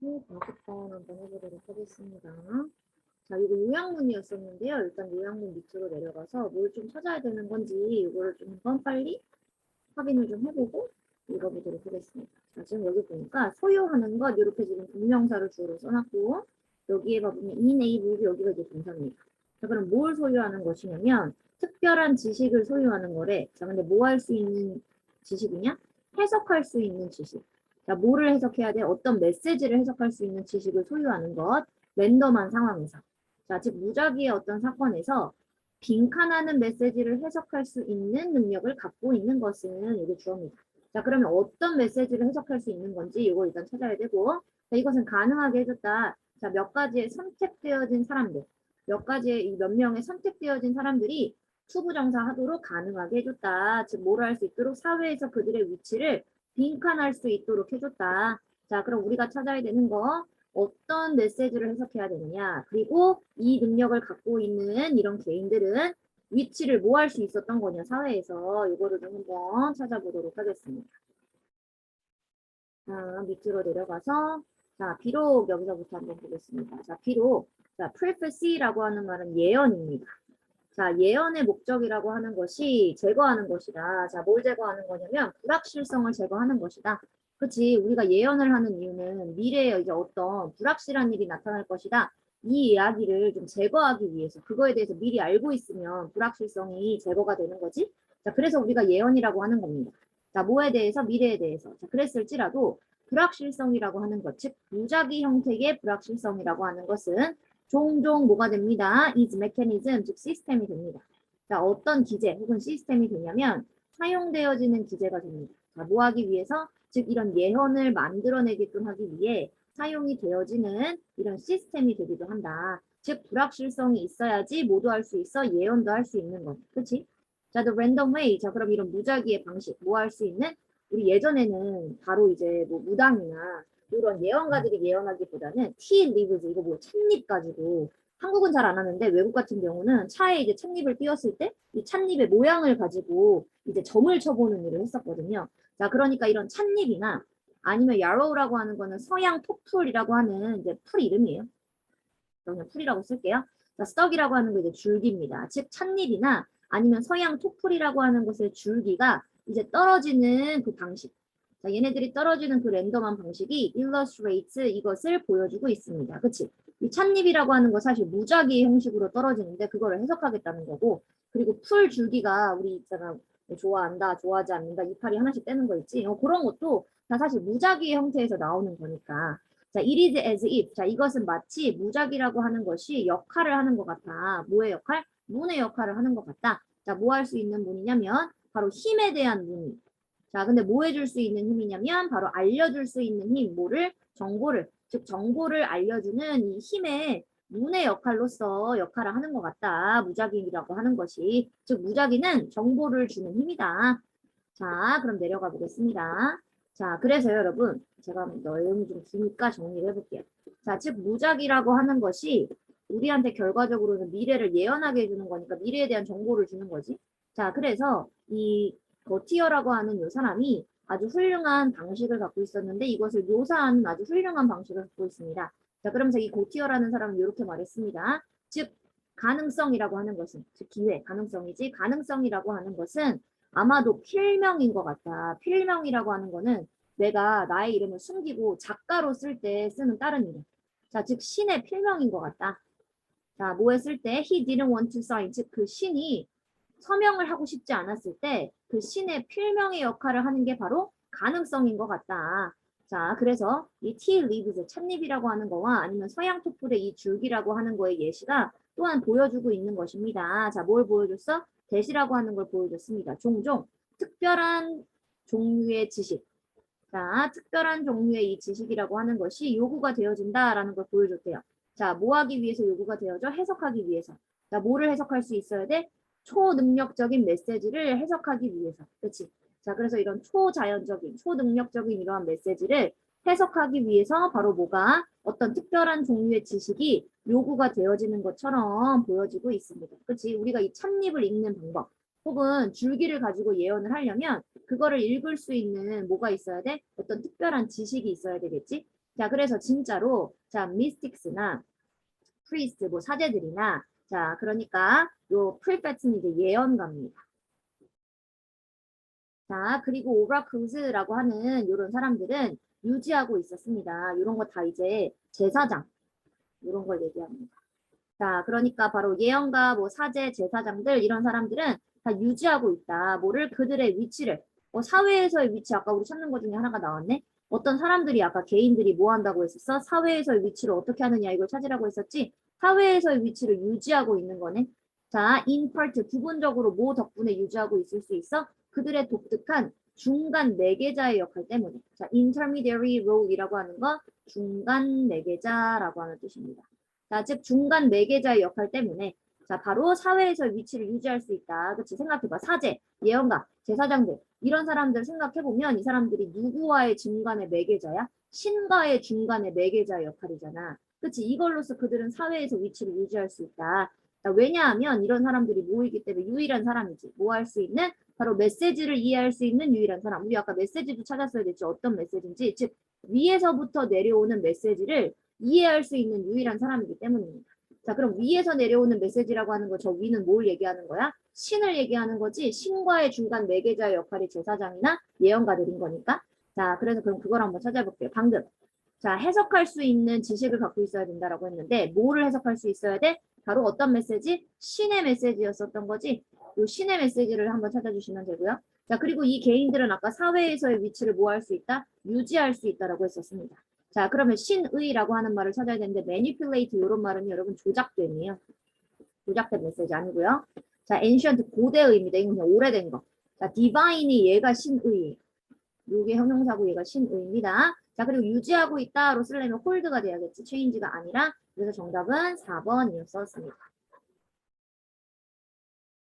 네, 다섯 한번 해보도록 하겠습니다. 자, 이거 요약문이었었는데요. 일단 요약문 밑으로 내려가서 뭘 좀 찾아야 되는 건지 이거를 좀 한번 빨리 확인을 좀 해보고 읽어보도록 하겠습니다. 자, 지금 여기 보니까 소유하는 것 이렇게 지금 분명사를 주로 써놨고 여기에 봐보면 enable 여기가 이제 동사입니다. 자, 그럼 뭘 소유하는 것이냐면 특별한 지식을 소유하는 거래. 자, 근데 뭐 할 수 있는 지식이냐? 해석할 수 있는 지식. 자, 뭐를 해석해야 돼? 어떤 메시지를 해석할 수 있는 지식을 소유하는 것. 랜덤한 상황에서. 자, 즉 무작위의 어떤 사건에서 빈칸하는 메시지를 해석할 수 있는 능력을 갖고 있는 것은 이게 주어입니다. 자, 그러면 어떤 메시지를 해석할 수 있는 건지 이거 일단 찾아야 되고, 자, 이것은 가능하게 해줬다. 자, 몇 가지의 선택되어진 사람들, 몇 가지의 이 몇 명의 선택되어진 사람들이 투부정사 하도록 가능하게 해줬다. 즉, 뭐를 할 수 있도록 사회에서 그들의 위치를 빈칸할 수 있도록 해줬다. 자, 그럼 우리가 찾아야 되는 거 어떤 메시지를 해석해야 되느냐. 그리고 이 능력을 갖고 있는 이런 개인들은 위치를 뭐 할 수 있었던 거냐 사회에서 이거를 좀 한번 찾아보도록 하겠습니다. 자, 밑으로 내려가서 자, 비록 여기서부터 한번 보겠습니다. 자, 비록 자, prophecy라고 하는 말은 예언입니다. 자, 예언의 목적이라고 하는 것이 제거하는 것이다. 자, 뭘 제거하는 거냐면 불확실성을 제거하는 것이다. 그치? 우리가 예언을 하는 이유는 미래에 이제 어떤 불확실한 일이 나타날 것이다. 이 이야기를 좀 제거하기 위해서 그거에 대해서 미리 알고 있으면 불확실성이 제거가 되는 거지. 자, 그래서 우리가 예언이라고 하는 겁니다. 자, 뭐에 대해서? 미래에 대해서. 자, 그랬을지라도 불확실성이라고 하는 것, 즉 무작위 형태의 불확실성이라고 하는 것은 종종 뭐가 됩니다. is mechanism, 즉 시스템이 됩니다. 자, 어떤 기제 혹은 시스템이 되냐면 사용되어지는 기제가 됩니다. 자, 뭐 하기 위해서? 즉 이런 예언을 만들어내게끔 하기 위해 사용이 되어지는 이런 시스템이 되기도 한다. 즉 불확실성이 있어야지 모두 할 수 있어 예언도 할 수 있는 것. 그렇지? 자, the random way. 자, 그럼 이런 무작위의 방식 뭐 할 수 있는? 우리 예전에는 바로 이제 뭐 무당이나 이런 예언가들이 예언하기보다는 tea leaves 이거 뭐 찻잎 가지고 한국은 잘 안 하는데 외국 같은 경우는 차에 이제 찻잎을 띄웠을 때 이 찻잎의 모양을 가지고 이제 점을 쳐보는 일을 했었거든요. 자, 그러니까 이런 찻잎이나 아니면 야로우라고 하는 거는 서양 톡풀이라고 하는 이제 풀 이름이에요. 그냥 풀이라고 쓸게요. 자, 스떡이라고 하는 거 이제 줄기입니다. 즉 찻잎이나 아니면 서양 톡풀이라고 하는 것의 줄기가 이제 떨어지는 그 방식. 자, 얘네들이 떨어지는 그 랜덤한 방식이 illustrates 이것을 보여주고 있습니다. 그치? 이 찻잎이라고 하는 거 사실 무작위 형식으로 떨어지는데 그거를 해석하겠다는 거고 그리고 풀 줄기가 우리 있잖아 좋아한다, 좋아하지 않는다, 이파리 하나씩 떼는 거 있지? 어, 그런 것도 다 사실 무작위 형태에서 나오는 거니까. 자, it is as if. 자, 이것은 마치 무작위라고 하는 것이 역할을 하는 것 같아. 뭐의 역할? 문의 역할을 하는 것 같다. 자, 뭐 할 수 있는 문이냐면 바로 힘에 대한 문이. 자, 근데 뭐 해줄 수 있는 힘이냐면 바로 알려줄 수 있는 힘, 뭐를? 정보를. 즉, 정보를 알려주는 이 힘의 문의 역할로서 역할을 하는 것 같다. 무작위라고 하는 것이. 즉, 무작위는 정보를 주는 힘이다. 자, 그럼 내려가 보겠습니다. 자, 그래서 여러분, 제가 내용이 좀 기니까 정리를 해볼게요. 자, 즉, 무작위라고 하는 것이 우리한테 결과적으로는 미래를 예언하게 해주는 거니까 미래에 대한 정보를 주는 거지. 자, 그래서 이 거티어라고 하는 요 사람이 아주 훌륭한 방식을 갖고 있었는데 이것을 묘사하는 아주 훌륭한 방식을 갖고 있습니다. 자, 그러면서 이 고티어라는 사람은 이렇게 말했습니다. 즉, 가능성이라고 하는 것은, 즉, 기회, 가능성이지, 가능성이라고 하는 것은 아마도 필명인 것 같다. 필명이라고 하는 거는 내가 나의 이름을 숨기고 작가로 쓸 때 쓰는 다른 이름. 자, 즉, 신의 필명인 것 같다. 자, 뭐 했을 때 he didn't want to sign, 즉, 그 신이 서명을 하고 싶지 않았을 때 그 신의 필명의 역할을 하는 게 바로 가능성인 것 같다. 자, 그래서 이 tea leaves, 찻잎이라고 하는 거와 아니면 서양 토플의 이 줄기라고 하는 거의 예시가 또한 보여주고 있는 것입니다. 자, 뭘 보여줬어? 대시라고 하는 걸 보여줬습니다. 종종 특별한 종류의 지식. 자, 특별한 종류의 이 지식이라고 하는 것이 요구가 되어진다라는 걸 보여줬대요. 자, 뭐 하기 위해서 요구가 되어져? 해석하기 위해서. 자, 뭐를 해석할 수 있어야 돼? 초능력적인 메시지를 해석하기 위해서. 그렇지? 자, 그래서 이런 초자연적인, 초능력적인 이러한 메시지를 해석하기 위해서 바로 뭐가 어떤 특별한 종류의 지식이 요구가 되어지는 것처럼 보여지고 있습니다. 그렇지? 우리가 이 찻잎을 읽는 방법 혹은 줄기를 가지고 예언을 하려면 그거를 읽을 수 있는 뭐가 있어야 돼? 어떤 특별한 지식이 있어야 되겠지? 자, 그래서 진짜로 자, 미스틱스나 프리스트 뭐 사제들이나 자, 그러니까 요 프리페트는 이제 예언가입니다. 자, 그리고 오라크우즈라고 하는 이런 사람들은 유지하고 있었습니다. 이런 거 다 이제 제사장 이런 걸 얘기합니다. 자, 그러니까 바로 예언가, 뭐 사제, 제사장들 이런 사람들은 다 유지하고 있다. 뭐를 그들의 위치를 어, 사회에서의 위치 아까 우리 찾는 것 중에 하나가 나왔네. 어떤 사람들이 아까 개인들이 뭐 한다고 했었어? 사회에서의 위치를 어떻게 하느냐 이걸 찾으라고 했었지. 사회에서의 위치를 유지하고 있는 거네. 자, in part 부분적으로 뭐 덕분에 유지하고 있을 수 있어? 그들의 독특한 중간 매개자의 역할 때문에. 자, intermediary role이라고 하는 거 중간 매개자라고 하는 뜻입니다. 자, 즉 중간 매개자의 역할 때문에 자, 바로 사회에서 위치를 유지할 수 있다. 그치? 생각해봐. 사제, 예언가, 제사장들 이런 사람들 생각해보면 이 사람들이 누구와의 중간의 매개자야? 신과의 중간의 매개자의 역할이잖아. 그치? 이걸로써 그들은 사회에서 위치를 유지할 수 있다. 자, 왜냐하면 이런 사람들이 모이기 때문에 유일한 사람이지. 뭐 할 수 있는? 바로 메시지를 이해할 수 있는 유일한 사람. 우리 아까 메시지도 찾았어야 됐지. 어떤 메시지인지. 즉, 위에서부터 내려오는 메시지를 이해할 수 있는 유일한 사람이기 때문입니다. 자, 그럼 위에서 내려오는 메시지라고 하는 거, 저 위는 뭘 얘기하는 거야? 신을 얘기하는 거지, 신과의 중간 매개자의 역할이 제사장이나 예언가들인 거니까. 자, 그래서 그럼 그걸 한번 찾아볼게요. 방금. 자, 해석할 수 있는 지식을 갖고 있어야 된다라고 했는데, 뭐를 해석할 수 있어야 돼? 바로 어떤 메시지? 신의 메시지였었던 거지. 이 신의 메시지를 한번 찾아주시면 되고요. 자, 그리고 이 개인들은 아까 사회에서의 위치를 뭐 할 수 있다? 유지할 수 있다라고 했었습니다. 자, 그러면 신의라고 하는 말을 찾아야 되는데 manipulate 이런 말은 여러분 조작됨이에요. 조작된 메시지 아니고요. 자, ancient 고대의입니다. 이건 그냥 오래된 거. 자, divine이 얘가 신의. 요게 형용사고 얘가 신의입니다. 자, 그리고 유지하고 있다로 쓰려면 hold가 돼야겠지. change가 아니라. 그래서 정답은 4번이었었습니다.